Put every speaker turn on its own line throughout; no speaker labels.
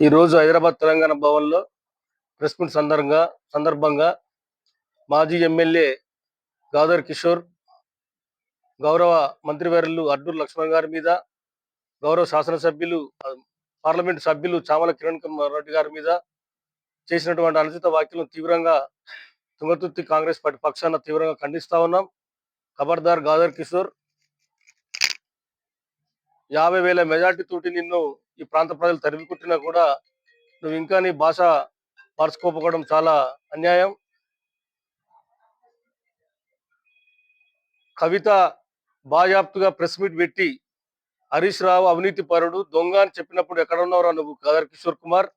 ఈరోజు హైదరాబాద్ తెలంగాణ భవన్లో press meet సందర్భంగా సందర్భంగా మాజీ ఎమ్మెల్యే గాదర్ కిషోర్ గౌరవ మంత్రివర్యులు అడ్డూరు లక్ష్మణ్ గారి మీద గౌరవ శాసనసభ్యులు పార్లమెంట్ సభ్యులు చామల కిరణ్ కుమార్ రెడ్డి గారి మీద చేసినటువంటి అనుచిత వ్యాఖ్యలను తీవ్రంగా తుంగతుర్తి కాంగ్రెస్ పార్టీ పక్షాన తీవ్రంగా ఖండిస్తా ఉన్నాం. ఖబర్దార్ గాదర్ కిషోర్ యాభై వేల మెజార్టీ తోటి నిన్ను ఈ ప్రాంత ప్రజలు తరిమి కుట్టినా కూడా నువ్వు ఇంకా నీ భాష మార్చుకోకపోవడం చాలా అన్యాయం. కవిత బాజాప్తుగా ప్రెస్ మీట్ పెట్టి హరీష్ రావు అవినీతి పరుడు దొంగ అని చెప్పినప్పుడు ఎక్కడ ఉన్నావురా నువ్వు? కదర్ కిషోర్ కుమార్.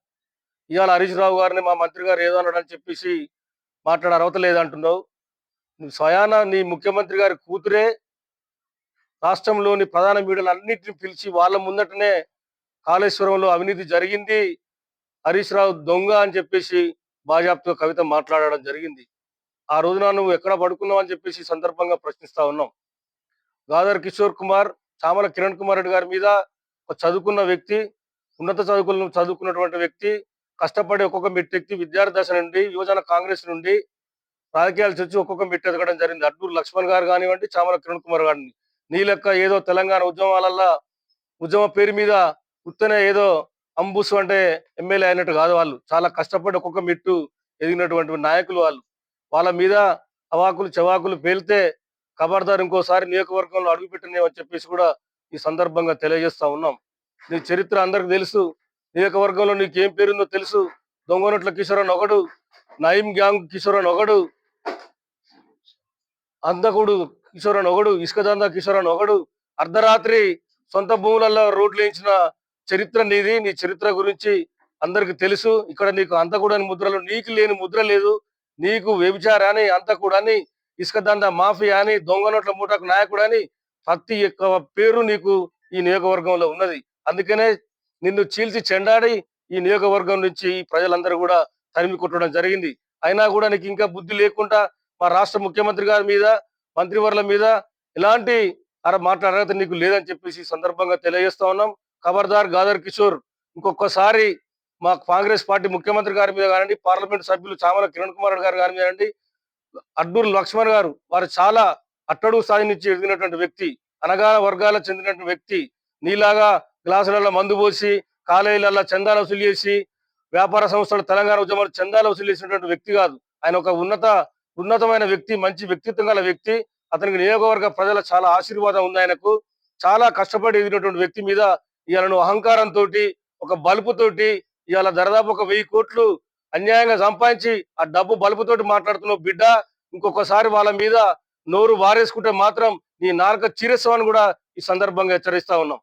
ఇవాళ హరీష్ రావు గారిని మా మంత్రి గారు ఏదో అన్నాడు అని చెప్పేసి మాట్లాడే అర్హత లేదంటున్నావు. నువ్వు స్వయాన నీ ముఖ్యమంత్రి గారి కూతురే. రాష్ట్రంలోని ప్రధాన మీడియాలు అన్నింటిని పిలిచి వాళ్ళ ముందటనే కాళేశ్వరంలో అవినీతి జరిగింది. హరీష్ రావు దొంగ అని చెప్పేసి బాజాప్తో కవిత మాట్లాడడం జరిగింది. ఆ రోజున నువ్వు ఎక్కడ పడుకున్నావు అని చెప్పేసి సందర్భంగా ప్రశ్నిస్తా ఉన్నాం. గాదర్ కిషోర్ కుమార్ చామల కిరణ్ కుమార్ రెడ్డి గారి మీద ఒక చదువుకున్న వ్యక్తి ఉన్నత చదువుకులను చదువుకున్నటువంటి వ్యక్తి కష్టపడి ఒక్కొక్క మెట్టెక్కి విద్యార్థి దశ నుండి యువజన కాంగ్రెస్ నుండి రాజకీయాలు చచ్చి ఒక్కొక్క మెట్టు ఎదగడం జరిగింది. అడ్డూరు లక్ష్మణ్ గారు కానివ్వండి చామల కిరణ్ కుమార్ గారిని. నీ లెక్క ఏదో తెలంగాణ ఉద్యమాలల్లో ఉద్యమ పేరు మీద ఉత్తనే ఏదో అంబుసు అంటే ఎమ్మెల్యే అయినట్టు కాదు వాళ్ళు. చాలా కష్టపడి ఒక్కొక్క మెట్టు ఎదిగినటువంటి నాయకులు వాళ్ళు. వాళ్ళ మీద అవాకులు చవాకులు పేలితే ఖబర్దార్ ఇంకోసారి నియోజకవర్గంలో అడుగుపెట్టనేమని చెప్పేసి కూడా ఈ సందర్భంగా తెలియజేస్తా ఉన్నాం. నీ చరిత్ర అందరికి తెలుసు. నియోజకవర్గంలో నీకు ఏం పేరుందో తెలుసు. దొంగనట్ల కిషోర్ అని ఒకడు నయీం గ్యాంగ్ కిషోర్ అని ఒకడు అందకుడు కిషోర్ అని ఒకడు ఇసుక దందా కిషోర్ అని ఒకడు అర్ధరాత్రి సొంత భూములలో రోడ్లు వేయించిన చరిత్ర నీది నీ చరిత్ర గురించి అందరికి తెలుసు. ఇక్కడ నీకు అంతకూడని ముద్రలు నీకు లేని ముద్ర లేదు. నీకు వ్యభిచారాని అంతకుడని ఇసుక దందా మాఫియా అని దొంగ నోట్ల మూటకు నాయకుడని ప్రతి యొక్క పేరు నీకు ఈ నియోగవర్గంలో ఉన్నది. అందుకనే నిన్ను చీల్చి చెండాడి ఈ నియోగవర్గం నుంచి ఈ ప్రజలందరూ కూడా తరిమి కొట్టడం జరిగింది. అయినా కూడా నీకు ఇంకా బుద్ధి లేకుండా మా రాష్ట్ర ముఖ్యమంత్రి గారి మీద మంత్రివర్ల మీద ఎలాంటి అర మాట్లాడగత నీకు లేదని చెప్పేసి సందర్భంగా తెలియజేస్తా ఉన్నాం. ఖబర్దార్ గాదర్ కిషోర్ ఇంకొకసారి మా కాంగ్రెస్ పార్టీ ముఖ్యమంత్రి గారి మీద కానివ్వండి పార్లమెంట్ సభ్యులు చామల కిరణ్ కుమార్ గారు గారి మీద కానివ్వండి అడ్డూరు లక్ష్మణ్ గారు వారు చాలా అట్టడుగు స్థాయి నుంచి ఎదిగినటువంటి వ్యక్తి అనగా వర్గాలకు చెందినటువంటి వ్యక్తి నీలాగా గ్లాసులలో మందు పోసి కాలేజీలలో చందాలు వసూలు చేసి వ్యాపార సంస్థలు తెలంగాణ ఉద్యమాలు చందాలు వసూలు చేసినటువంటి వ్యక్తి కాదు. ఆయన ఒక ఉన్నత ఉన్నతమైన వ్యక్తి మంచి వ్యక్తిత్వం గల వ్యక్తి. అతనికి నియోగవర్గ ప్రజల చాలా ఆశీర్వాదం ఉంది ఆయనకు. చాలా కష్టపడి ఎదిగినటువంటి వ్యక్తి మీద ఇవాళ నువ్వు అహంకారంతో ఒక బలుపుతోటి ఇవాళ దరిదాపు ఒక వెయ్యి కోట్లు అన్యాయంగా సంపాదించి ఆ డబ్బు బలుపుతోటి మాట్లాడుతున్నావు బిడ్డ. ఇంకొకసారి వాళ్ళ మీద నోరు వారేసుకుంటే మాత్రం నీ నారక చీరస్వాన్ని కూడా ఈ సందర్భంగా హెచ్చరిస్తా ఉన్నాం.